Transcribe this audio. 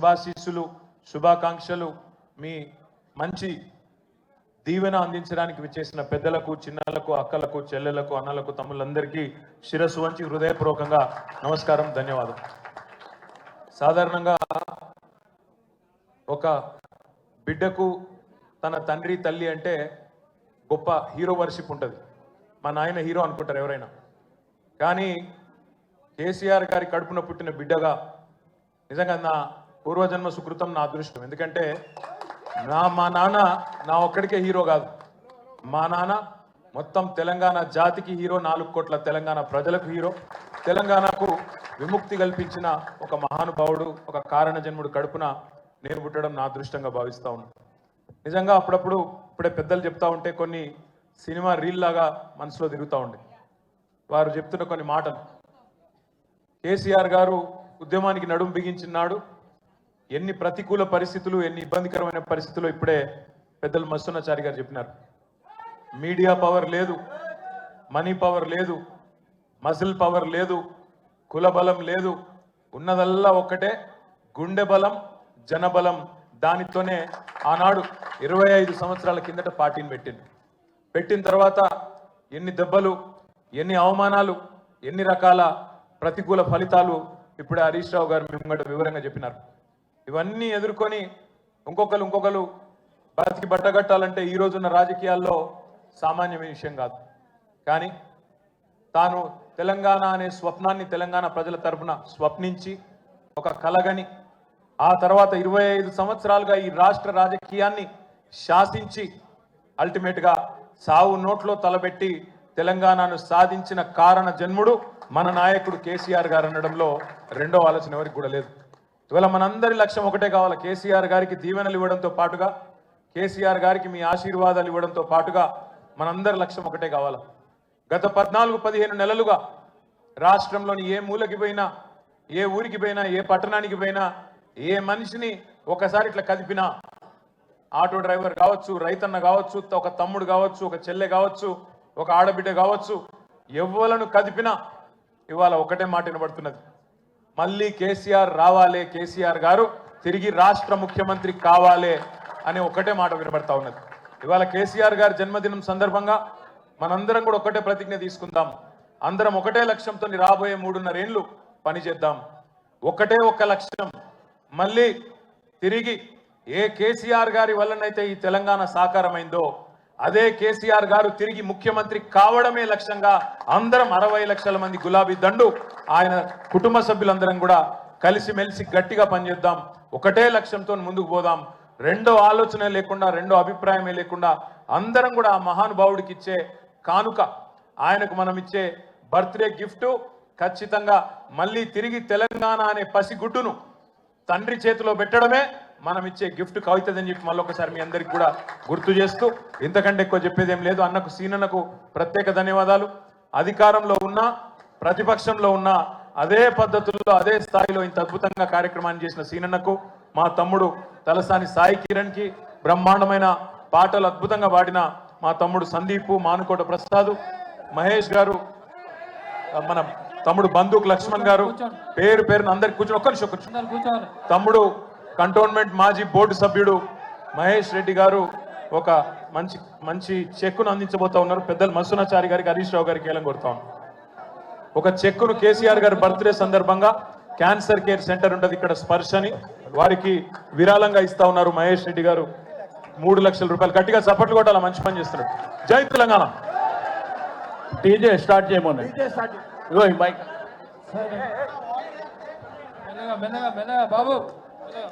శుభాశీస్సులు శుభాకాంక్షలు మీ మంచి దీవెన అందించడానికి విచ్చేసిన పెద్దలకు చిన్నలకు అక్కలకు చెల్లెలకు అన్నలకు తమ్ముళ్ళందరికీ శిరస్సు వంచి హృదయపూర్వకంగా నమస్కారం ధన్యవాదం. సాధారణంగా ఒక బిడ్డకు తన తండ్రి తల్లి అంటే గొప్ప హీరో వర్షిప్ ఉంటుంది. మా నాయన హీరో అనుకుంటారు ఎవరైనా. కానీ కేసీఆర్ గారి కడుపున పుట్టిన బిడ్డగా నిజంగా నా పూర్వజన్మ సుకృతం నా అదృష్టం. ఎందుకంటే నా మా నాన్న నా ఒక్కడికే హీరో కాదు. మా నాన్న మొత్తం తెలంగాణ జాతికి హీరో నాలుగు కోట్ల తెలంగాణ ప్రజలకు హీరో. తెలంగాణకు విముక్తి కల్పించిన ఒక మహానుభావుడు ఒక కారణ జన్ముడు కడుపున నేను పుట్టడం నా అదృష్టంగా భావిస్తూ ఉన్నాను నిజంగా అప్పుడప్పుడు ఇప్పుడే పెద్దలు చెప్తా ఉంటే కొన్ని సినిమా రీల్ లాగా మనసులో తిరుగుతూ ఉండే. వారు చెప్తున్న కొన్ని మాటలు. కేసీఆర్ గారు ఉద్యమానికి నడుం బిగించినాడు. ఎన్ని ప్రతికూల పరిస్థితులు ఎన్ని ఇబ్బందికరమైన పరిస్థితులు ఇప్పుడే పెద్దలు మస్తునాచారి గారు చెప్పినారు. మీడియా పవర్ లేదు మనీ పవర్ లేదు మజిల్ పవర్ లేదు కుల బలం లేదు. ఉన్నదల్లా ఒక్కటే గుండె బలం జనబలం దానితోనే ఆనాడు ఇరవై ఐదు సంవత్సరాల కిందట పార్టీని పెట్టింది పెట్టిన తర్వాత ఎన్ని దెబ్బలు ఎన్ని అవమానాలు ఎన్ని రకాల ప్రతికూల ఫలితాలు ఇప్పుడే హరీష్ రావు గారు మేము వివరంగా చెప్పినారు. ఇవన్నీ ఎదుర్కొని ఇంకొకరు ఇంకొకరు బతికి బట్టగట్టాలంటే ఈ రోజున్న రాజకీయాల్లో సామాన్య విషయం కాదు. కానీ తాను తెలంగాణ అనే స్వప్నాన్ని తెలంగాణ ప్రజల తరపున స్వప్నించి ఒక కలగని ఆ తర్వాత ఇరవై ఐదు సంవత్సరాలుగా ఈ రాష్ట్ర రాజకీయాన్ని శాసించి అల్టిమేట్గా సావు నోట్లో తలబెట్టి తెలంగాణను సాధించిన కారణ జన్ముడు మన నాయకుడు కేసీఆర్ గారు అనడంలో రెండో ఆలోచన ఎవరికి కూడా లేదు. ఇవాళ మనందరి లక్ష్యం ఒకటే కావాలి. కేసీఆర్ గారికి దీవెనలు ఇవ్వడంతో పాటుగా కేసీఆర్ గారికి మీ ఆశీర్వాదాలు ఇవ్వడంతో పాటుగా మనందరి లక్ష్యం ఒకటే కావాలి. గత పద్నాలుగు పదిహేను నెలలుగా రాష్ట్రంలోని ఏ మూలకి పోయినా ఏ ఊరికి పోయినా ఏ పట్టణానికి పోయినా ఏ మనిషిని ఒకసారి ఇట్లా కదిపినా ఆటో డ్రైవర్ కావచ్చు రైతన్న కావచ్చు ఒక తమ్ముడు కావచ్చు ఒక చెల్లె కావచ్చు ఒక ఆడబిడ్డ కావచ్చు ఎవ్వలను కదిపినా ఇవాళ ఒకటే మాట వినబడుతున్నది. మళ్ళీ కేసీఆర్ రావాలే కేసీఆర్ గారు తిరిగి రాష్ట్ర ముఖ్యమంత్రి కావాలే అనే ఒకటే మాట వినబడతా ఉన్నది. ఇవాళ కేసీఆర్ గారి జన్మదినం సందర్భంగా మనందరం కూడా ఒకటే ప్రతిజ్ఞ తీసుకుందాం. అందరం ఒకటే లక్ష్యంతో రాబోయే మూడున్నరేళ్ళు పనిచేద్దాం. ఒకటే ఒక లక్ష్యం. మళ్ళీ తిరిగి ఏ కేసీఆర్ గారి వల్లనైతే ఈ తెలంగాణ సాకారమైందో అదే కేసీఆర్ గారు తిరిగి ముఖ్యమంత్రి కావడమే లక్ష్యంగా అందరం అరవై లక్షల మంది గులాబీ దండు ఆయన కుటుంబ సభ్యులందరం కూడా కలిసిమెలిసి గట్టిగా పనిచేద్దాం. ఒకటే లక్ష్యంతో ముందుకు పోదాం. రెండో ఆలోచన లేకుండా రెండో అభిప్రాయమే లేకుండా అందరం కూడా ఆ మహానుభావుడికి ఇచ్చే కానుక ఆయనకు మనం ఇచ్చే బర్త్డే గిఫ్ట్ ఖచ్చితంగా మళ్ళీ తిరిగి తెలంగాణ అనే పసిగుడ్డును తండ్రి చేతిలో పెట్టడమే మనం ఇచ్చే గిఫ్ట్ కవితదని చెప్పి మళ్ళీ ఒకసారి మీ అందరికి కూడా గుర్తు చేస్తూ ఇంతకంటే ఎక్కువ చెప్పేది ఏం లేదు. అన్నకు సీనన్నకు ప్రత్యేక ధన్యవాదాలు. అధికారంలో ఉన్న ప్రతిపక్షంలో ఉన్న అదే పద్ధతుల్లో అదే స్థాయిలో ఇంత అద్భుతంగా కార్యక్రమాన్ని చేసిన సీనన్నకు మా తమ్ముడు తలసాని సాయి కిరణ్కి బ్రహ్మాండమైన పాటలు అద్భుతంగా పాడిన మా తమ్ముడు సందీపు మానుకోట ప్రసాద్. మహేష్ గారు మన తమ్ముడు బంధుక్ లక్ష్మణ్ గారు పేరు పేరున అందరికి కూర్చొని ఒక్క నిమిషం కూర్చోవాలి తమ్ముడు కంటోన్మెంట్ మాజీ బోర్డు సభ్యుడు మహేష్ రెడ్డి గారు ఒక మంచి మంచి చెక్కును అందించబోతా ఉన్నారు. పెద్దలు మసునాచారి గారికి హరీష్ రావు గారికి ఏలం కొడతా ఒక చెక్కును కేసీఆర్ గారి బర్త్డే సందర్భంగా క్యాన్సర్ కేర్ సెంటర్ ఉంటది ఇక్కడ స్పర్శని వారికి విరాళంగా ఇస్తా ఉన్నారు మహేష్ రెడ్డి గారు. మూడు లక్షల రూపాయలు గట్టిగా చప్పట్లు కొట్టాల మంచి పని చేస్తున్నాడు. జై తెలంగాణ. టీజే స్టార్ట్ చేయమని ఇగో ఈ మైక్ మెల్లగా మెల్లగా మెల్లగా బాబు. మెల్లగా